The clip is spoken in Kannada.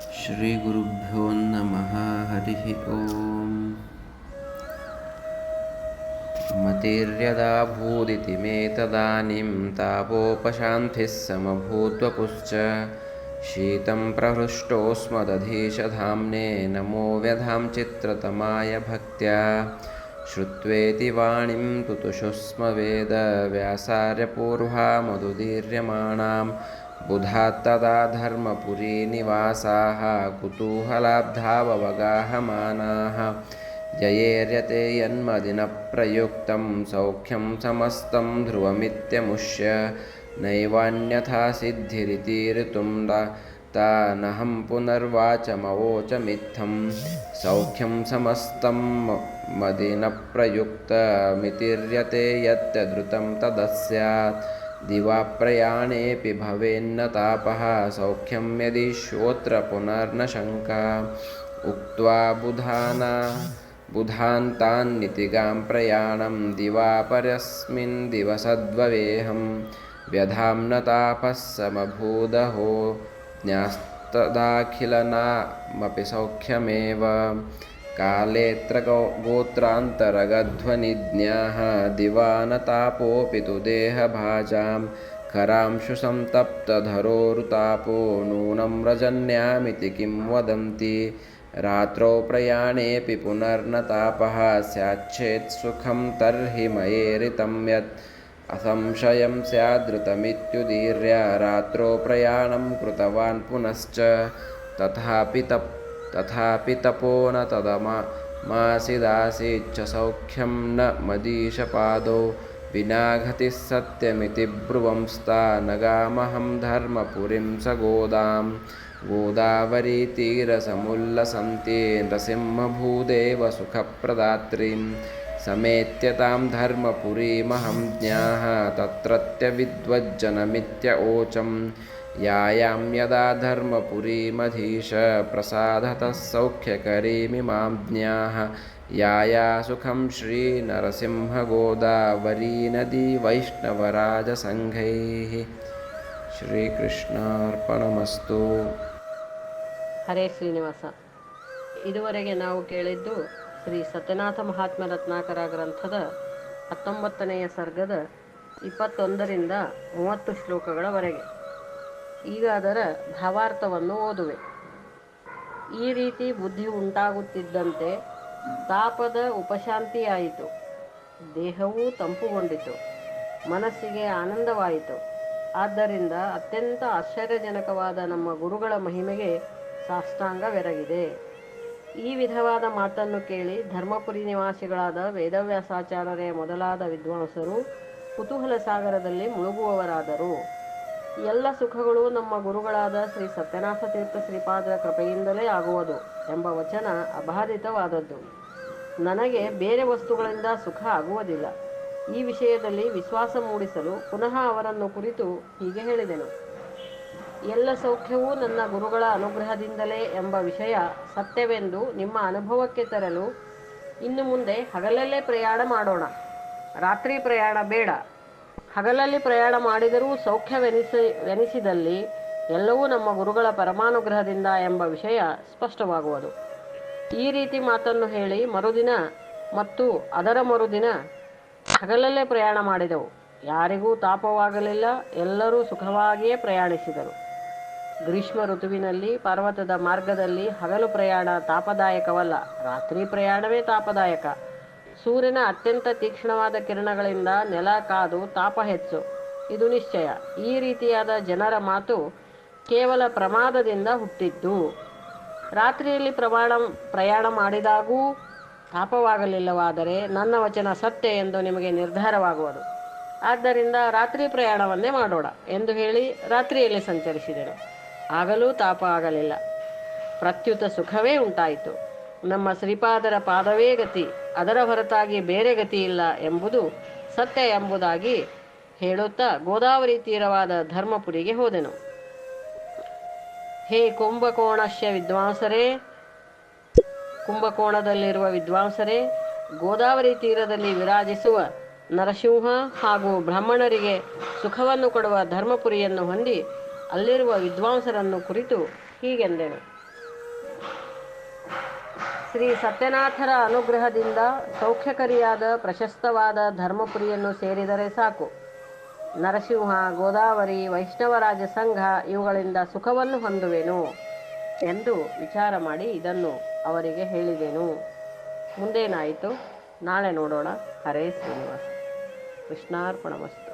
श्रीगुरुभ्यो नमः हरिः ॐ मतिर्यदा भूदिति मे तदानीं तापोपशान्तिः समभूत्वपुश्च। शीतं प्रहृष्टोऽस्मदधीशधाम्ने नमो व्यधां चित्रतमाय भक्त्या। श्रुत्वेति वाणीं तुतुषु स्म वेदव्यासार्यपूर्वामदुदीर्यमाणां बुधात्तदा धर्मपुरीनिवासाः कुतूहलाब्धावगाहमानाः जयेर्यते यन्मदिनप्रयुक्तं सौख्यं समस्तं ध्रुवमित्यमुष्य नैवान्यथा सिद्धिरितीर्तुं तानहं पुनर्वाचमवोचमित्थं। सौख्यं समस्तं मदिनप्रयुक्तमितिर्यते यत्यद्रुतं तदस्यात् दिवा प्रयाणेऽपि भवेन्न तापः सौख्यं यदि श्रोत्र पुनर्न शङ्का उक्त्वा बुधाना बुधान्तान्नितिगां प्रयाणं दिवा परस्मिन् दिवसद्ववेहं व्यधां न तापः समभूदहो ज्ञास्तदाखिलनामपि सौख्यमेव कालेऽत्र गोत्रान्तरगध्वनिज्ञाः दिवा न तापोऽपि तु देहभाजां करांशु सन्तप्तधरोरुतापो नूनं रजन्यामिति किं वदन्ति? रात्रौ प्रयाणेऽपि पुनर्न तापः स्याच्छेत् सुखं तर्हि मयेरितं यत्। असंशयं स्यादृतमित्युदीर्य रात्रौ प्रयाणं कृतवान् पुनश्च। तथापि तप् तथापि तपो न तदमासिदासीच्च सौख्यं न मदीशपादौ विना घतिः सत्यमिति ब्रुवंस्ता नगामहं धर्मपुरीं स गोदां। गोदावरीतीरसमुल्लसन्ति नृसिंहभूदेव सुखप्रदात्रीं समेत्य तां धर्मपुरीमहं ज्ञाः तत्रत्यविद्वज्जनमित्य ओचं यायां यदा धर्मपुरीमधीश प्रसादतः सौख्यकरीमिमां ज्ञाः याया सुखं श्रीनरसिंहगोदावरीनदी वैष्णवराजसङ्घैः ಶ್ರೀಕೃಷ್ಣಾರ್ಪಣಮಸ್ತು ಹರೇ ಶ್ರೀನಿವಾಸ ಇದುವರೆಗೆ ನಾವು ಕೇಳಿದ್ದು ಶ್ರೀ ಸತ್ಯನಾಥ ಮಹಾತ್ಮ ರತ್ನಾಕರ ಗ್ರಂಥದ ಹತ್ತೊಂಬತ್ತನೆಯ ಸರ್ಗದ ಇಪ್ಪತ್ತೊಂದರಿಂದ ಮೂವತ್ತು ಶ್ಲೋಕಗಳವರೆಗೆ. ಈಗ ಅದರ ಭಾವಾರ್ಥವನ್ನು ಓದುವೆ. ಈ ರೀತಿ ಬುದ್ಧಿ ಉಂಟಾಗುತ್ತಿದ್ದಂತೆ ತಾಪದ ಉಪಶಾಂತಿಯಾಯಿತು. ದೇಹವೂ ತಂಪುಗೊಂಡಿತು. ಮನಸ್ಸಿಗೆ ಆನಂದವಾಯಿತು. ಆದ್ದರಿಂದ ಅತ್ಯಂತ ಆಶ್ಚರ್ಯಜನಕವಾದ ನಮ್ಮ ಗುರುಗಳ ಮಹಿಮೆಗೆ ಸಾಷ್ಟಾಂಗವೆರಗಿದೆ. ಈ ವಿಧವಾದ ಮಾತನ್ನು ಕೇಳಿ ಧರ್ಮಪುರಿ ನಿವಾಸಿಗಳಾದ ವೇದವ್ಯಾಸಾಚಾರ್ಯರೇ ಮೊದಲಾದ ವಿದ್ವಾಂಸರು ಕುತೂಹಲ ಸಾಗರದಲ್ಲಿ ಮುಳುಗುವವರಾದರು. ಎಲ್ಲ ಸುಖಗಳು ನಮ್ಮ ಗುರುಗಳಾದ ಶ್ರೀ ಸತ್ಯನಾಥ ತೀರ್ಥ ಶ್ರೀಪಾದರ ಕೃಪೆಯಿಂದಲೇ ಆಗುವುದು ಎಂಬ ವಚನ ಅಬಾಧಿತವಾದದ್ದು. ನನಗೆ ಬೇರೆ ವಸ್ತುಗಳಿಂದ ಸುಖ ಆಗುವುದಿಲ್ಲ. ಈ ವಿಷಯದಲ್ಲಿ ವಿಶ್ವಾಸ ಮೂಡಿಸಲು ಪುನಃ ಅವರನ್ನು ಕುರಿತು ಹೀಗೆ ಹೇಳಿದೆನು. ಎಲ್ಲ ಸೌಖ್ಯವೂ ನನ್ನ ಗುರುಗಳ ಅನುಗ್ರಹದಿಂದಲೇ ಎಂಬ ವಿಷಯ ಸತ್ಯವೆಂದು ನಿಮ್ಮ ಅನುಭವಕ್ಕೆ ತರಲು ಇನ್ನು ಮುಂದೆ ಹಗಲಲ್ಲೇ ಪ್ರಯಾಣ ಮಾಡೋಣ. ರಾತ್ರಿ ಪ್ರಯಾಣ ಬೇಡ. ಹಗಲಲ್ಲಿ ಪ್ರಯಾಣ ಮಾಡಿದರೂ ಸೌಖ್ಯವೆನಿಸಿ ಎಲ್ಲವೂ ನಮ್ಮ ಗುರುಗಳ ಪರಮಾನುಗ್ರಹದಿಂದ ಎಂಬ ವಿಷಯ ಸ್ಪಷ್ಟವಾಗುವುದು. ಈ ರೀತಿ ಮಾತನ್ನು ಹೇಳಿ ಮರುದಿನ ಮತ್ತು ಅದರ ಮರುದಿನ ಹಗಲಲ್ಲೇ ಪ್ರಯಾಣ ಮಾಡಿದೆವು. ಯಾರಿಗೂ ತಾಪವಾಗಲಿಲ್ಲ, ಎಲ್ಲರೂ ಸುಖವಾಗಿಯೇ ಪ್ರಯಾಣಿಸಿದರು. ಗ್ರೀಷ್ಮ ಋತುವಿನಲ್ಲಿ ಪರ್ವತದ ಮಾರ್ಗದಲ್ಲಿ ಹಗಲು ಪ್ರಯಾಣ ತಾಪದಾಯಕವಲ್ಲ. ರಾತ್ರಿ ಪ್ರಯಾಣವೇ ತಾಪದಾಯಕ. ಸೂರ್ಯನ ಅತ್ಯಂತ ತೀಕ್ಷ್ಣವಾದ ಕಿರಣಗಳಿಂದ ನೆಲ ಕಾದು ತಾಪ ಹೆಚ್ಚು. ಇದು ನಿಶ್ಚಯ. ಈ ರೀತಿಯಾದ ಜನರ ಮಾತು ಕೇವಲ ಪ್ರಮಾದದಿಂದ ಹುಟ್ಟಿದ್ದು. ರಾತ್ರಿಯಲ್ಲಿ ಪ್ರಮಾಣ, ಪ್ರಯಾಣ ಮಾಡಿದಾಗೂ ತಾಪವಾಗಲಿಲ್ಲವಾದರೆ ನನ್ನ ವಚನ ಸತ್ಯ ಎಂದು ನಿಮಗೆ ನಿರ್ಧಾರವಾಗುವುದು. ಆದ್ದರಿಂದ ರಾತ್ರಿ ಪ್ರಯಾಣವನ್ನೇ ಮಾಡೋಣ ಎಂದು ಹೇಳಿ ರಾತ್ರಿಯಲ್ಲಿ ಸಂಚರಿಸಿದೆನು. ಆಗಲೂ ತಾಪ ಆಗಲಿಲ್ಲ. ಪ್ರತ್ಯುತ ಸುಖವೇ ಉಂಟಾಯಿತು. ನಮ್ಮ ಶ್ರೀಪಾದರ ಪಾದವೇ ಗತಿ, ಅದರ ಹೊರತಾಗಿ ಬೇರೆ ಗತಿ ಇಲ್ಲ ಎಂಬುದು ಸತ್ಯ ಎಂಬುದಾಗಿ ಹೇಳುತ್ತಾ ಗೋದಾವರಿ ತೀರವಾದ ಧರ್ಮಪುರಿಗೆ ಹೋದೆನು. ಹೇ ಕುಂಭಕೋಣಶ್ಯ ವಿದ್ವಾಂಸರೇ, ಕುಂಭಕೋಣದಲ್ಲಿರುವ ವಿದ್ವಾಂಸರೇ, ಗೋದಾವರಿ ತೀರದಲ್ಲಿ ವಿರಾಜಿಸುವ ನರಸಿಂಹ ಹಾಗೂ ಬ್ರಾಹ್ಮಣರಿಗೆ ಸುಖವನ್ನು ಕೊಡುವ ಧರ್ಮಪುರಿಯನ್ನು ಹೊಂದಿ ಅಲ್ಲಿರುವ ವಿದ್ವಾಂಸರನ್ನು ಕುರಿತು ಹೀಗೆಂದೆನು. ಶ್ರೀ ಸತ್ಯನಾಥರ ಅನುಗ್ರಹದಿಂದ ಸೌಖ್ಯಕರಿಯಾದ ಪ್ರಶಸ್ತವಾದ ಧರ್ಮಪುರಿಯನ್ನು ಸೇರಿದರೆ ಸಾಕು. ನರಸಿಂಹ, ಗೋದಾವರಿ, ವೈಷ್ಣವರಾಜ ಸಂಘ ಇವುಗಳಿಂದ ಸುಖವನ್ನು ಹೊಂದುವೆನು ಎಂದು ವಿಚಾರ ಮಾಡಿ ಇದನ್ನು ಅವರಿಗೆ ಹೇಳಿದೆನು. ಮುಂದೇನಾಯಿತು? ನಾಳೆ ನೋಡೋಣ. ಹರೇ ಶ್ರೀನಿವಾಸ. ಕೃಷ್ಣಾರ್ಪಣಮಸ್ತು.